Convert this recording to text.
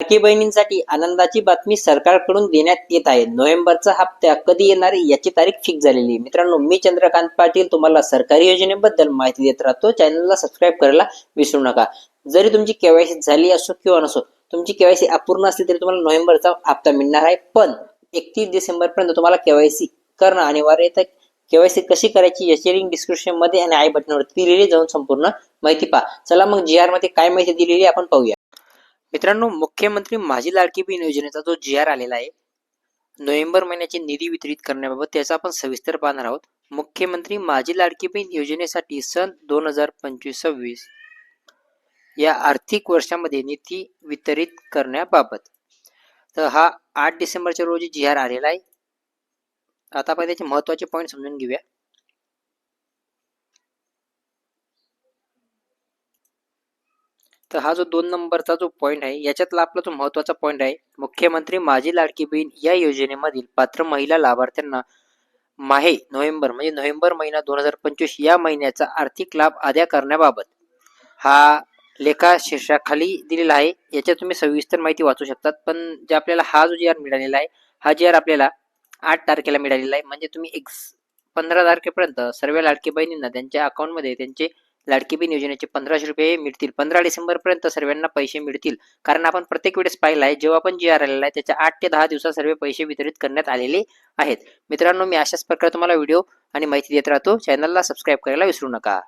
लाडकी बहिणींसाठी आनंदाची बातमी सरकारकडून देण्यात येत आहे. नोव्हेंबरचा हप्ता कधी येणार आहे याची तारीख फिक्स झालेली आहे. मित्रांनो मी चंद्रकांत पाटील तुम्हाला सरकारी योजनेबद्दल माहिती देत राहतो. चॅनलला सबस्क्राईब करायला विसरू नका. जरी तुमची केवायसी झाली असो किंवा नसो तुमची केवायसी अपूर्ण असली तरी तुम्हाला नोव्हेंबरचा हप्ता मिळणार आहे. पण एकतीस डिसेंबर पर्यंत तुम्हाला केवायसी करणं अनिवार्य आहे. केवायसी कशी करायची याची लिंक डिस्क्रिप्शनमध्ये आणि आय बटनावरती दिलेली जाऊन संपूर्ण माहिती पहा. चला मग जी आरमध्ये काय माहिती दिलेली आपण पाहूया. मित्रांनो मुख्यमंत्री माझी लाडकी बहीण योजनेचा जो जी आर आलेला आहे नोव्हेंबर महिन्याचे निधी वितरित करण्याबाबत त्याचा आपण सविस्तर पाहणार आहोत. मुख्यमंत्री माझी लाडकी बहीण योजनेसाठी सन दोन हजार पंचवीस सव्वीस या आर्थिक वर्षामध्ये निधी वितरित करण्याबाबत. तर हा आठ डिसेंबरच्या रोजी जी आर आलेला आहे. आता आपण त्याचे महत्त्वाचे पॉईंट समजून घेऊया. तर हा जो दोन नंबरचा जो पॉईंट आहे याच्यातला आपला जो महत्त्वाचा पॉईंट आहे मुख्यमंत्री माझी लाडकी बहीण या योजनेमधील पात्र महिला लाभार्थ्यांना माहे नोव्हेंबर म्हणजे नोव्हेंबर महिना दोन हजार पंचवीस या महिन्याचा आर्थिक लाभ अदा करण्याबाबत हा लेखा शीर्षाखाली दिलेला आहे. याच्यात तुम्ही सविस्तर माहिती वाचू शकतात पण जे आपल्याला हा जो जी आर मिळालेला आहे हा जी आर आपल्याला आठ तारखेला मिळालेला आहे. म्हणजे तुम्ही एक पंधरा तारखेपर्यंत सर्व लाडकी बहिणींना त्यांच्या अकाउंटमध्ये त्यांचे लाडकी बहीण योजनेचे पंधराशे रुपये मिळतील. पंधरा डिसेंबरपर्यंत सर्वांना पैसे मिळतील. कारण आपण प्रत्येक वेळेस पाहिलं आहे जेव्हा पण जी आर आलेला आहे त्याच्या आठ ते दहा दिवसात सर्व पैसे वितरित करण्यात आलेले आहेत. मित्रांनो मी अशाच प्रकारे तुम्हाला व्हिडिओ आणि माहिती देत राहतो. चॅनलला सबस्क्राईब करायला विसरू नका.